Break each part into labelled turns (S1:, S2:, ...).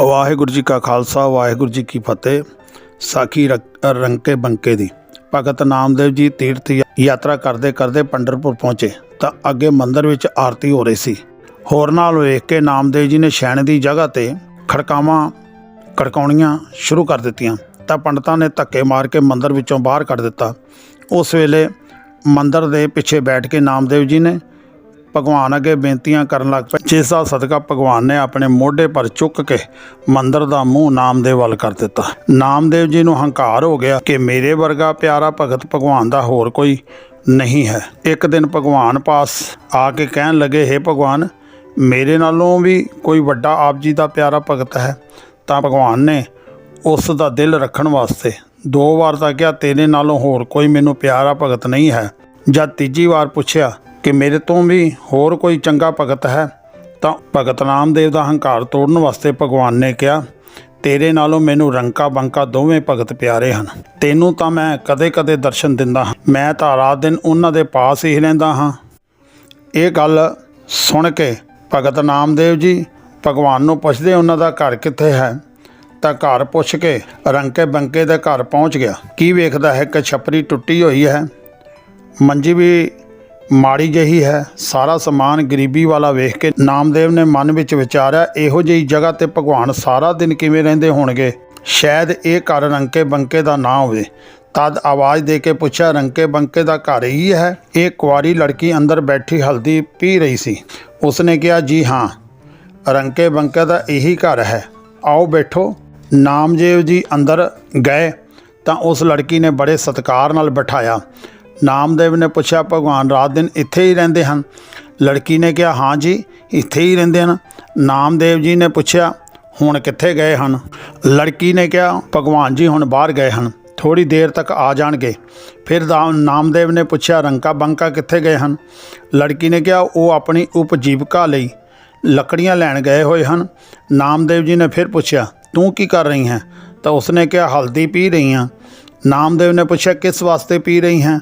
S1: ਵਾਹਿਗੁਰੂ ਜੀ ਕਾ ਖਾਲਸਾ, ਵਾਹਿਗੁਰੂ ਜੀ ਕੀ ਫਤਿਹ। ਸਾਖੀ ਰੰਕੇ ਬੰਕੇ ਦੀ। ਭਗਤ ਨਾਮਦੇਵ ਜੀ ਤੀਰਥ ਯਾ- ਯਾਤਰਾ ਕਰਦੇ ਕਰਦੇ ਪੰਡਰਪੁਰ ਪਹੁੰਚੇ, ਤਾਂ ਅੱਗੇ ਮੰਦਰ ਵਿੱਚ ਆਰਤੀ ਹੋ ਰਹੀ ਸੀ। ਹੋਰ ਨਾਲ ਵੇਖ ਕੇ ਨਾਮਦੇਵ ਜੀ ਨੇ ਸ਼ੈਣ ਦੀ ਜਗ੍ਹਾ ਤੇ ਖੜਕਾਵਾਂ, ਖੜਕਾਉਣੀਆਂ ਸ਼ੁਰੂ ਕਰ ਦਿੱਤੀਆਂ, ਤਾਂ ਪੰਡਤਾਂ ਨੇ ਧੱਕੇ ਮਾਰ ਕੇ ਮੰਦਰ ਵਿੱਚੋਂ ਬਾਹਰ ਕੱਢ ਦਿੱਤਾ। ਉਸ ਵੇਲੇ ਮੰਦਰ ਦੇ ਪਿੱਛੇ ਬੈਠ ਕੇ ਨਾਮਦੇਵ ਜੀ ਨੇ ਭਗਵਾਨ ਅੱਗੇ ਬੇਨਤੀਆਂ ਕਰਨ ਲੱਗ ਪਏ। ਜਿਸ ਦਾ ਸਦਕਾ ਭਗਵਾਨ ਨੇ ਆਪਣੇ ਮੋਢੇ ਪਰ ਚੁੱਕ ਕੇ ਮੰਦਰ ਦਾ ਮੂੰਹ ਨਾਮਦੇਵ ਵੱਲ ਕਰ ਦਿੱਤਾ। ਨਾਮਦੇਵ ਜੀ ਨੂੰ ਹੰਕਾਰ ਹੋ ਗਿਆ ਕਿ ਮੇਰੇ ਵਰਗਾ ਪਿਆਰਾ ਭਗਤ ਭਗਵਾਨ ਦਾ ਹੋਰ ਕੋਈ ਨਹੀਂ ਹੈ। ਇੱਕ ਦਿਨ ਭਗਵਾਨ ਪਾਸ ਆ ਕੇ ਕਹਿਣ ਲੱਗੇ हे ਭਗਵਾਨ, ਮੇਰੇ ਨਾਲੋਂ ਵੀ ਕੋਈ ਵੱਡਾ ਆਪ ਜੀ ਦਾ ਪਿਆਰਾ ਭਗਤ ਹੈ, ਤਾਂ ਭਗਵਾਨ ਨੇ ਉਸ ਦਾ ਦਿਲ ਰੱਖਣ ਵਾਸਤੇ ਦੋ ਵਾਰ ਤਾਂ ਕਿਹਾ, ਤੇਰੇ ਨਾਲੋਂ ਹੋਰ ਕੋਈ ਮੈਨੂੰ ਪਿਆਰਾ ਭਗਤ ਨਹੀਂ ਹੈ। ਜਦ ਤੀਜੀ ਵਾਰ ਪੁੱਛਿਆ ਕਿ ਮੇਰੇ ਤੋਂ ਵੀ ਹੋਰ ਕੋਈ ਚੰਗਾ ਭਗਤ ਹੈ, ਤਾਂ ਭਗਤ ਨਾਮਦੇਵ ਦਾ ਹੰਕਾਰ ਤੋੜਨ ਵਾਸਤੇ ਭਗਵਾਨ ਨੇ ਕਿਹਾ, ਤੇਰੇ ਨਾਲੋਂ ਮੈਨੂੰ ਰੰਕਾ ਬੰਕਾ ਦੋਵੇਂ ਭਗਤ ਪਿਆਰੇ ਹਨ। ਤੈਨੂੰ ਤਾਂ ਮੈਂ ਕਦੇ-ਕਦੇ ਦਰਸ਼ਨ ਦਿੰਦਾ ਹਾਂ। ਮੈਂ ਤਾਂ ਰਾਤ ਦਿਨ ਉਹਨਾਂ ਦੇ ਪਾਸ ਹੀ ਰਹਿੰਦਾ ਹਾਂ। ਇਹ ਗੱਲ ਸੁਣ ਕੇ ਭਗਤ ਨਾਮਦੇਵ ਜੀ ਭਗਵਾਨ ਨੂੰ ਪੁੱਛਦੇ, ਉਹਨਾਂ ਦਾ ਘਰ ਕਿੱਥੇ ਹੈ? ਤਾਂ ਘਰ ਪੁੱਛ ਕੇ ਰੰਕੇ ਬੰਕੇ ਦੇ ਘਰ ਪਹੁੰਚ ਗਿਆ। ਕੀ ਵੇਖਦਾ ਹੈ ਕਿ ਛਪਰੀ ਟੁੱਟੀ ਹੋਈ ਹੈ? ਮੰਜੀ ਵੀ ਮਾੜੀ ਜਿਹੀ ਹੈ। ਸਾਰਾ ਸਮਾਨ ਗਰੀਬੀ ਵਾਲਾ ਵੇਖ ਕੇ ਨਾਮਦੇਵ ਨੇ ਮਨ ਵਿੱਚ ਵਿਚਾਰਿਆ, ਇਹੋ ਜਿਹੀ ਜਗ੍ਹਾ ਤੇ ਭਗਵਾਨ ਸਾਰਾ ਦਿਨ ਕਿਵੇਂ ਰਹਿੰਦੇ ਹੋਣਗੇ? ਸ਼ਾਇਦ ਇਹ ਘਰ ਰੰਕੇ ਬੰਕੇ ਦਾ ਨਾ ਹੋਵੇ। ਤਦ ਆਵਾਜ਼ ਦੇ ਕੇ ਪੁੱਛਿਆ, ਰੰਕੇ ਬੰਕੇ ਦਾ ਘਰ ਹੀ ਹੈ? ਇਹ ਕੁਆਰੀ ਲੜਕੀ ਅੰਦਰ ਬੈਠੀ ਹਲਦੀ ਪੀ ਰਹੀ ਸੀ। ਉਸਨੇ ਕਿਹਾ, ਜੀ ਹਾਂ, ਰੰਕੇ ਬੰਕੇ ਦਾ ਇਹੀ ਘਰ ਹੈ। ਆਓ ਬੈਠੋ। ਨਾਮਦੇਵ ਜੀ ਅੰਦਰ ਗਏ ਤਾਂ ਉਸ ਲੜਕੀ ਨੇ ਬੜੇ ਸਤਿਕਾਰ ਨਾਲ ਬਿਠਾਇਆ। ਨਾਮਦੇਵ ਨੇ ਪੁੱਛਿਆ, ਭਗਵਾਨ, ਰਾਤ ਦਿਨ ਇੱਥੇ ਹੀ ਰਹਿੰਦੇ ਹਨ? ਲੜਕੀ ਨੇ ਕਿਹਾ, ਹਾਂ ਜੀ, ਇੱਥੇ ਹੀ ਰਹਿੰਦੇ ਹਨ। ਨਾਮਦੇਵ ਜੀ ਨੇ ਪੁੱਛਿਆ, ਹੁਣ ਕਿੱਥੇ ਗਏ ਹਨ? ਲੜਕੀ ਨੇ ਕਿਹਾ, ਭਗਵਾਨ ਜੀ, ਹੁਣ ਬਾਹਰ ਗਏ ਹਨ। ਥੋੜੀ ਦੇਰ ਤੱਕ ਆ ਜਾਣਗੇ। ਫਿਰ ਦਾ- ਨਾਮਦੇਵ ਨੇ ਪੁੱਛਿਆ, ਰੰਕਾ ਬੰਕਾ ਕਿੱਥੇ ਗਏ ਹਨ? ਲੜਕੀ ਨੇ ਕਿਹਾ, ਉਹ ਆਪਣੀ ਉਪਜੀਵਕਾ ਲਈ ਲੱਕੜੀਆਂ ਲੈਣ ਗਏ ਹੋਏ ਹਨ। ਨਾਮਦੇਵ ਜੀ ਨੇ ਫਿਰ ਪੁੱਛਿਆ, ਤੂੰ ਕੀ ਕਰ ਰਹੀ ਹੈ? ਤਾਂ ਉਸਨੇ ਕਿਹਾ, ਹਲਦੀ ਪੀ ਰਹੀ ਹਾਂ। ਨਾਮਦੇਵ ਨੇ ਪੁੱਛਿਆ, ਕਿਸ ਵਾਸਤੇ ਪੀ ਰਹੀ ਹੈ?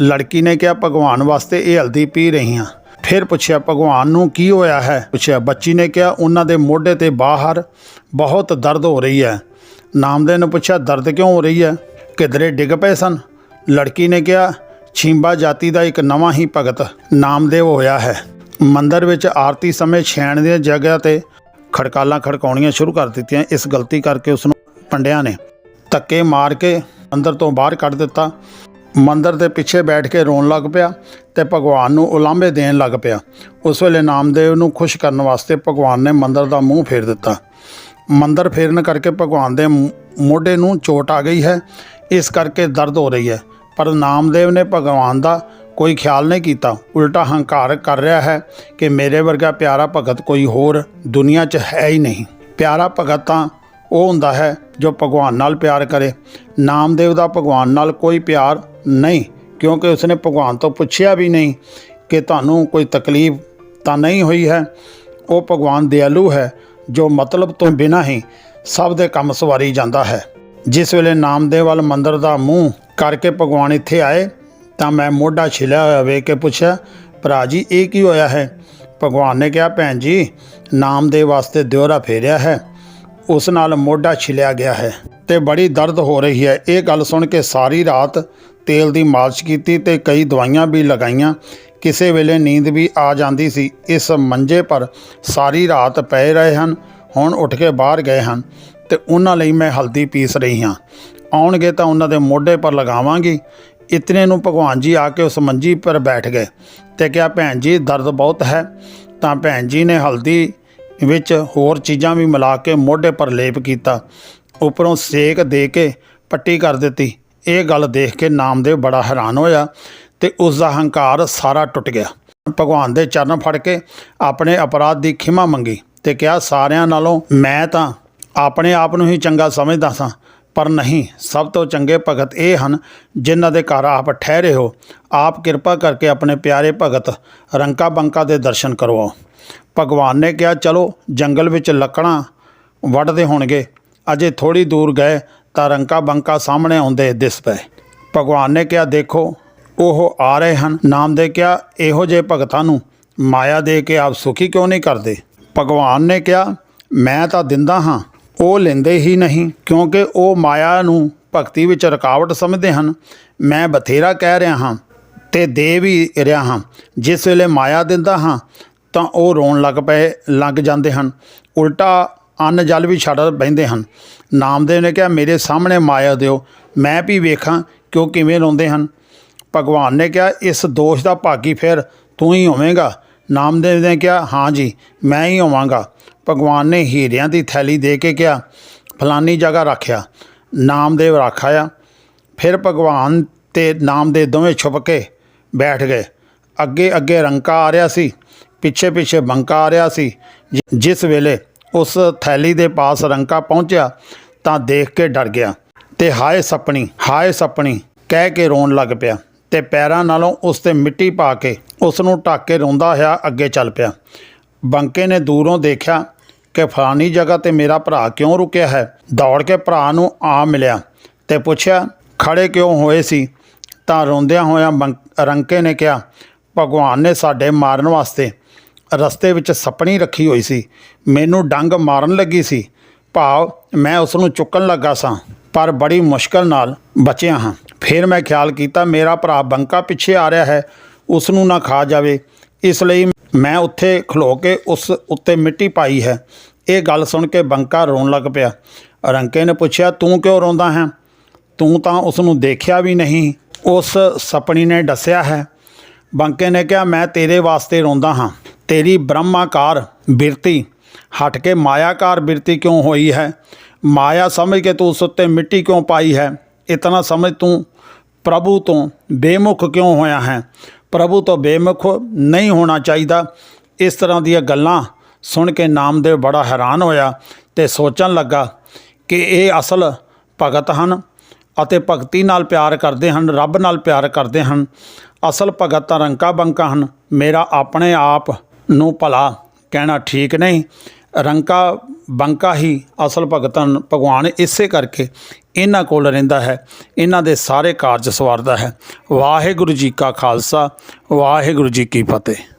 S1: ਲੜਕੀ ਨੇ ਕਿਹਾ, ਭਗਵਾਨ ਵਾਸਤੇ ਇਹ ਹਲਦੀ ਪੀ ਰਹੀ ਹਾਂ। ਫਿਰ ਪੁੱਛਿਆ, ਭਗਵਾਨ ਨੂੰ ਕੀ ਹੋਇਆ ਹੈ? ਪੁੱਛਿਆ, ਬੱਚੀ ਨੇ ਕਿਹਾ, ਉਹਨਾਂ ਦੇ ਮੋਢੇ ਤੇ ਬਾਹਰ ਬਹੁਤ ਦਰਦ ਹੋ ਰਹੀ ਹੈ। ਨਾਮਦੇਵ ਨੇ ਪੁੱਛਿਆ, ਦਰਦ ਕਿਉਂ ਹੋ ਰਹੀ ਹੈ? ਕਿਧਰੇ ਡਿੱਗ ਪਏ ਸਨ? ਲੜਕੀ ਨੇ ਕਿਹਾ, ਛਿੰਬਾ ਜਾਤੀ ਦਾ ਇੱਕ ਨਵਾਂ ਹੀ ਭਗਤ ਨਾਮਦੇਵ ਹੋਇਆ ਹੈ। ਮੰਦਰ ਵਿੱਚ ਆਰਤੀ ਸਮੇਂ ਛੈਣ ਦੀਆਂ ਜਗ੍ਹਾ ਤੇ ਖੜਕਾਲਾਂ ਖੜਕਾਉਣੀਆਂ ਸ਼ੁਰੂ ਕਰ ਦਿੱਤੀਆਂ। ਇਸ ਗਲਤੀ ਕਰਕੇ ਉਸ ਨੂੰ ਪੰਡਿਆਂ ਨੇ ਧੱਕੇ ਮਾਰ ਕੇ ਅੰਦਰ ਤੋਂ ਬਾਹਰ ਕੱਢ ਦਿੱਤਾ। ਮੰਦਰ ਦੇ ਪਿੱਛੇ ਬੈਠ ਕੇ ਰੋਣ ਲੱਗ ਪਿਆ ਤੇ ਭਗਵਾਨ ਨੂੰ ਉਲਾਂਭੇ ਦੇਣ ਲੱਗ ਪਿਆ। ਉਸ ਵੇਲੇ ਨਾਮਦੇਵ ਨੂੰ ਖੁਸ਼ ਕਰਨ ਵਾਸਤੇ ਭਗਵਾਨ ਨੇ ਮੰਦਰ ਦਾ ਮੂੰਹ ਫੇਰ ਦਿੱਤਾ। ਮੰਦਰ ਫੇਰਨ ਕਰਕੇ ਭਗਵਾਨ ਦੇ ਮੋਢੇ ਨੂੰ ਚੋਟ ਆ ਗਈ ਹੈ। ਇਸ ਕਰਕੇ ਦਰਦ ਹੋ ਰਹੀ ਹੈ। ਪਰ ਨਾਮਦੇਵ ਨੇ ਭਗਵਾਨ ਦਾ ਕੋਈ ਖਿਆਲ ਨਹੀਂ ਕੀਤਾ। ਉਲਟਾ ਹੰਕਾਰ ਕਰ ਰਿਹਾ ਹੈ ਕਿ ਮੇਰੇ ਵਰਗਾ ਪਿਆਰਾ ਭਗਤ ਕੋਈ ਹੋਰ ਦੁਨੀਆ 'ਚ ਹੈ ਹੀ ਨਹੀਂ। ਪਿਆਰਾ ਭਗਤ ਤਾਂ ਉਹ ਹੁੰਦਾ ਹੈ ਜੋ ਭਗਵਾਨ ਨਾਲ ਪਿਆਰ ਕਰੇ। ਨਾਮਦੇਵ ਦਾ ਭਗਵਾਨ ਨਾਲ ਕੋਈ ਪਿਆਰ ਨਹੀਂ, ਕਿਉਂਕਿ ਉਸਨੇ ਭਗਵਾਨ ਤੋਂ ਪੁੱਛਿਆ ਵੀ ਨਹੀਂ ਕਿ ਤੁਹਾਨੂੰ ਕੋਈ ਤਕਲੀਫ ਤਾਂ ਨਹੀਂ ਹੋਈ ਹੈ? ਉਹ ਭਗਵਾਨ ਦਿਆਲੂ ਹੈ, ਜੋ ਮਤਲਬ ਤੋਂ ਬਿਨਾਂ ਹੀ ਸਭ ਦੇ ਕੰਮ ਸਵਾਰੀ ਜਾਂਦਾ ਹੈ। ਜਿਸ ਵੇਲੇ ਨਾਮਦੇਵ ਵਾਲ ਮੰਦਰ ਦਾ ਮੂੰਹ ਕਰਕੇ ਭਗਵਾਨ ਇੱਥੇ ਆਏ, ਤਾਂ ਮੈਂ ਮੋਢਾ ਛਿਲਿਆ ਹੋਇਆ ਵੇਖ ਕੇ ਪੁੱਛਿਆ, ਭਰਾ ਜੀ, ਇਹ ਕੀ ਹੋਇਆ ਹੈ? ਭਗਵਾਨ ਨੇ ਕਿਹਾ, ਭੈਣ ਜੀ, ਨਾਮਦੇਵ ਵਾਸਤੇ ਦਿਉਰਾ ਫੇਰਿਆ ਹੈ। ਉਸ ਨਾਲ ਮੋਢਾ ਛਿਲਿਆ ਗਿਆ ਹੈ ਤੇ ਬੜੀ ਦਰਦ ਹੋ ਰਹੀ ਹੈ। ਇਹ ਗੱਲ ਸੁਣ ਕੇ ਸਾਰੀ ਰਾਤ ਤੇਲ ਦੀ ਮਾਲਿਸ਼ ਕੀਤੀ ਤੇ ਕਈ ਦਵਾਈਆਂ ਵੀ ਲਗਾਈਆਂ। ਕਿਸੇ ਵੇਲੇ ਨੀਂਦ ਵੀ ਆ ਜਾਂਦੀ ਸੀ। ਇਸ ਮੰਜੇ ਪਰ ਸਾਰੀ ਰਾਤ ਪਏ ਰਹੇ ਹਨ। ਹੁਣ ਉੱਠ ਕੇ ਬਾਹਰ ਗਏ ਹਨ ਤੇ ਉਹਨਾਂ ਲਈ ਮੈਂ ਹਲਦੀ ਪੀਸ ਰਹੀ ਹਾਂ। ਆਉਣਗੇ ਤਾਂ ਉਹਨਾਂ ਦੇ ਮੋਢੇ ਪਰ ਲਗਾਵਾਂਗੀ। ਇਤਨੇ ਨੂੰ ਭਗਵਾਨ ਜੀ ਆ ਕੇ ਉਸ ਮੰਜੀ ਪਰ ਬੈਠ ਗਏ ਤੇ ਕਿਹਾ, ਭੈਣ ਜੀ, ਦਰਦ ਬਹੁਤ ਹੈ। ਤਾਂ ਭੈਣ ਜੀ ਨੇ ਹਲਦੀ ਵਿੱਚ ਹੋਰ ਚੀਜ਼ਾਂ ਵੀ ਮਿਲਾ ਕੇ ਮੋਢੇ ਪਰ ਲੇਪ ਕੀਤਾ। ਉੱਪਰੋਂ ਸੇਕ ਦੇ ਕੇ ਪੱਟੀ ਕਰ ਦਿੱਤੀ। ਇਹ ਗੱਲ ਦੇਖ ਕੇ ਨਾਮਦੇਵ ਬੜਾ ਹੈਰਾਨ ਹੋਇਆ ਤੇ ਉਸ ਦਾ ਹੰਕਾਰ ਸਾਰਾ ਟੁੱਟ ਗਿਆ। ਭਗਵਾਨ ਦੇ ਚਰਨ ਫੜ ਕੇ ਆਪਣੇ ਅਪਰਾਧ ਦੀ ਖਿਮਾ ਮੰਗੀ ਤੇ ਕਿਹਾ, ਸਾਰਿਆਂ ਨਾਲੋਂ ਮੈਂ ਤਾਂ ਆਪਣੇ ਆਪ ਨੂੰ ਹੀ ਚੰਗਾ ਸਮਝਦਾ ਸਾਂ। ਪਰ ਨਹੀਂ, ਸਭ ਤੋਂ ਚੰਗੇ ਭਗਤ ਇਹ ਹਨ ਜਿਨ੍ਹਾਂ ਦੇ ਘਰ ਆਪ ਠਹਿਰੇ ਹੋ। ਆਪ ਕਿਰਪਾ ਕਰਕੇ ਆਪਣੇ ਪਿਆਰੇ ਭਗਤ ਰੰਕਾ ਬੰਕਾ ਦੇ ਦਰਸ਼ਨ ਕਰਵਾਓ ਭਗਵਾਨ ਨੇ ਕਿਹਾ, ਚਲੋ, ਜੰਗਲ ਵਿੱਚ ਲੱਕੜਾਂ ਵੱਢਦੇ ਹੋਣਗੇ। ਅਜੇ ਥੋੜੀ ਦੂਰ ਗਏ ਤਾਂ ਰੰਕਾ ਬੰਕਾ ਸਾਹਮਣੇ ਆਉਂਦੇ ਦਿਸ ਪਏ। ਭਗਵਾਨ ਨੇ ਕਿਹਾ, ਦੇਖੋ, ਉਹ ਆ ਰਹੇ ਹਨ। ਨਾਮ ਦੇ ਕਿਹਾ, ਇਹੋ ਜਿਹੇ ਭਗਤਾਂ ਨੂੰ ਮਾਇਆ ਦੇ ਕੇ ਆਪ ਸੁਖੀ ਕਿਉਂ ਨਹੀਂ ਕਰਦੇ? ਭਗਵਾਨ ਨੇ ਕਿਹਾ, ਮੈਂ ਤਾਂ ਦਿੰਦਾ ਹਾਂ ਉਹ ਲੈਂਦੇ ਹੀ ਨਹੀਂ, ਕਿਉਂਕਿ ਉਹ ਮਾਇਆ ਨੂੰ ਭਗਤੀ ਵਿੱਚ ਰੁਕਾਵਟ ਸਮਝਦੇ ਹਨ। ਮੈਂ ਬਥੇਰਾ ਕਹਿ ਰਿਹਾ ਹਾਂ ਤੇ ਦੇ ਵੀ ਰਿਹਾ ਹਾਂ। ਜਿਸ ਵੇਲੇ ਮਾਇਆ ਦਿੰਦਾ ਹਾਂ, ਤਾਂ ਉਹ ਰੋਣ ਲੱਗ ਪਏ ਲੱਗ ਜਾਂਦੇ ਹਨ। ਉਲਟਾ ਅੰਨ ਜਲ ਵੀ ਛੱਡ ਬਹਿੰਦੇ ਹਨ। ਨਾਮਦੇਵ ਨੇ ਕਿਹਾ, ਮੇਰੇ ਸਾਹਮਣੇ ਮਾਇਆ ਦਿਓ। ਮੈਂ ਵੀ ਵੇਖਾਂ ਕਿ ਉਹ ਕਿਵੇਂ ਰੋਂਦੇ ਹਨ। ਭਗਵਾਨ ਨੇ ਕਿਹਾ, ਇਸ ਦੋਸ਼ ਦਾ ਭਾਗੀ ਫਿਰ ਤੂੰ ਹੀ ਹੋਵੇਂਗਾ। ਨਾਮਦੇਵ ਨੇ ਕਿਹਾ, ਹਾਂ ਜੀ, ਮੈਂ ਹੀ ਹੋਵਾਂਗਾ। ਭਗਵਾਨ ਨੇ ਹੀਰਿਆਂ ਦੀ ਥੈਲੀ ਦੇ ਕੇ ਕਿਹਾ, ਫਲਾਨੀ ਜਗ੍ਹਾ ਰੱਖਿਆ, ਨਾਮਦੇਵ ਰੱਖਾਇਆ। ਫਿਰ ਭਗਵਾਨ ਤੇ ਨਾਮਦੇਵ ਦੋਵੇਂ ਛੁਪ ਕੇ ਬੈਠ ਗਏ। ਅੱਗੇ ਅੱਗੇ ਰੰਕਾ ਆ ਰਿਹਾ ਸੀ, ਪਿੱਛੇ ਪਿੱਛੇ ਬੰਕਾ ਆ ਰਿਹਾ ਸੀ। ਜਿਸ ਵੇਲੇ ਉਸ ਥੈਲੀ ਦੇ ਪਾਸ ਰੰਕਾ ਪਹੁੰਚਿਆ, ਤਾਂ ਦੇਖ ਕੇ ਡਰ ਗਿਆ ਤੇ ਹਾਏ ਸੱਪਣੀ ਹਾਏ ਸੱਪਣੀ, ਕਹਿ ਕੇ ਰੋਣ ਲੱਗ ਪਿਆ ਤੇ ਪੈਰਾਂ ਨਾਲੋਂ ਉਸ ਤੇ ਮਿੱਟੀ ਪਾ ਕੇ ਉਸ ਨੂੰ ਢੱਕ ਕੇ ਰੋਂਦਾ ਹੋਇਆ ਅੱਗੇ ਚੱਲ ਪਿਆ। ਬੰਕੇ ਨੇ ਦੂਰੋਂ ਦੇਖਿਆ ਕਿ ਫਲਾਨੀ ਜਗ੍ਹਾ ਤੇ ਮੇਰਾ ਭਰਾ ਕਿਉਂ ਰੁਕਿਆ ਹੈ? ਦੌੜ ਕੇ ਭਰਾ ਨੂੰ ਆ ਮਿਲਿਆ ਤੇ ਪੁੱਛਿਆ ਖੜੇ ਕਿਉਂ ਹੋਏ ਸੀ? ਤਾਂ ਰੋਂਦਿਆਂ ਹੋਇਆਂ ਬੰਕ- ਰੰਕੇ ਨੇ ਕਿਹਾ, ਭਗਵਾਨ ਨੇ ਸਾਡੇ ਮਾਰਨ ਵਾਸਤੇ ਰਸਤੇ ਵਿੱਚ ਸੱਪਣੀ ਰੱਖੀ ਹੋਈ ਸੀ। ਮੈਨੂੰ ਡੰਗ ਮਾਰਨ ਲੱਗੀ ਸੀ। ਭਾਵ ਮੈਂ ਉਸ ਨੂੰ ਚੁੱਕਣ ਲੱਗਾ ਸਾਂ, ਪਰ ਬੜੀ ਮੁਸ਼ਕਲ ਨਾਲ ਬਚਿਆ ਹਾਂ। ਫਿਰ ਮੈਂ ਖਿਆਲ ਕੀਤਾ, ਮੇਰਾ ਭਰਾ ਬੰਕਾ ਪਿੱਛੇ ਆ ਰਿਹਾ ਹੈ, ਉਸ ਨੂੰ ਨਾ ਖਾ ਜਾਵੇ। ਇਸ ਲਈ ਮੈਂ ਉੱਥੇ ਖਲੋ ਕੇ ਉਸ ਉੱਤੇ ਮਿੱਟੀ ਪਾਈ ਹੈ। ਇਹ ਗੱਲ ਸੁਣ ਕੇ ਬੰਕਾ ਰੋਣ ਲੱਗ ਪਿਆ। ਰੰਕੇ ਨੇ ਪੁੱਛਿਆ, ਤੂੰ ਕਿਉਂ ਰੋਂਦਾ ਹੈ? ਤੂੰ ਤਾਂ ਉਸ ਨੂੰ ਦੇਖਿਆ ਵੀ ਨਹੀਂ। ਉਸ ਸਪਣੀ ਨੇ ਦੱਸਿਆ ਹੈ। ਬੰਕੇ ਨੇ ਕਿਹਾ, ਮੈਂ ਤੇਰੇ ਵਾਸਤੇ ਰੋਂਦਾ ਹਾਂ। ਤੇਰੀ ਬ੍ਰਹਮਾਕਾਰ ਬਿਰਤੀ, ਹਟ ਕੇ ਮਾਇਆਕਾਰ ਬਿਰਤੀ ਕਿਉਂ ਹੋਈ ਹੈ? ਮਾਇਆ ਸਮਝ ਕੇ ਤੂੰ ਉਸ ਉੱਤੇ ਮਿੱਟੀ ਕਿਉਂ ਪਾਈ ਹੈ? ਇਤਨਾ ਸਮਝ ਤੂੰ ਪ੍ਰਭੂ ਤੋਂ ਬੇਮੁਖ ਕਿਉਂ ਹੋਇਆ ਹੈ? ਪ੍ਰਭੂ ਤੋਂ ਬੇਮੁਖ ਨਹੀਂ ਹੋਣਾ ਚਾਹੀਦਾ। ਇਸ ਤਰ੍ਹਾਂ ਦੀਆਂ ਗੱਲਾਂ ਸੁਣ ਕੇ ਨਾਮਦੇਵ ਬੜਾ ਹੈਰਾਨ ਹੋਇਆ ਤੇ ਸੋਚਣ ਲੱਗਾ ਕਿ ਇਹ ਅਸਲ ਭਗਤ ਹਨ ਅਤੇ ਭਗਤੀ ਨਾਲ ਪਿਆਰ ਕਰਦੇ ਹਨ, ਰੱਬ ਨਾਲ ਪਿਆਰ ਕਰਦੇ ਹਨ। ਅਸਲ ਭਗਤ ਤਾਂ ਰੰਕਾ ਬੰਕਾ ਹਨ, ਮੇਰਾ ਆਪਣੇ ਆਪ ਨੂੰ ਭਲਾ ਕਹਿਣਾ ਠੀਕ ਨਹੀਂ। ਰੰਕਾ ਬੰਕਾ ਹੀ ਅਸਲ ਭਗਤ ਹਨ ਭਗਵਾਨ ਇਸੇ ਕਰਕੇ ਇਹਨਾਂ ਕੋਲ ਰਹਿੰਦਾ ਹੈ। ਇਹਨਾਂ ਦੇ ਸਾਰੇ ਕਾਰਜ ਸਵਾਰਦਾ ਹੈ। ਵਾਹਿਗੁਰੂ ਜੀ ਕਾ ਖਾਲਸਾ, ਵਾਹਿਗੁਰੂ ਜੀ ਕੀ ਫਤਿਹ।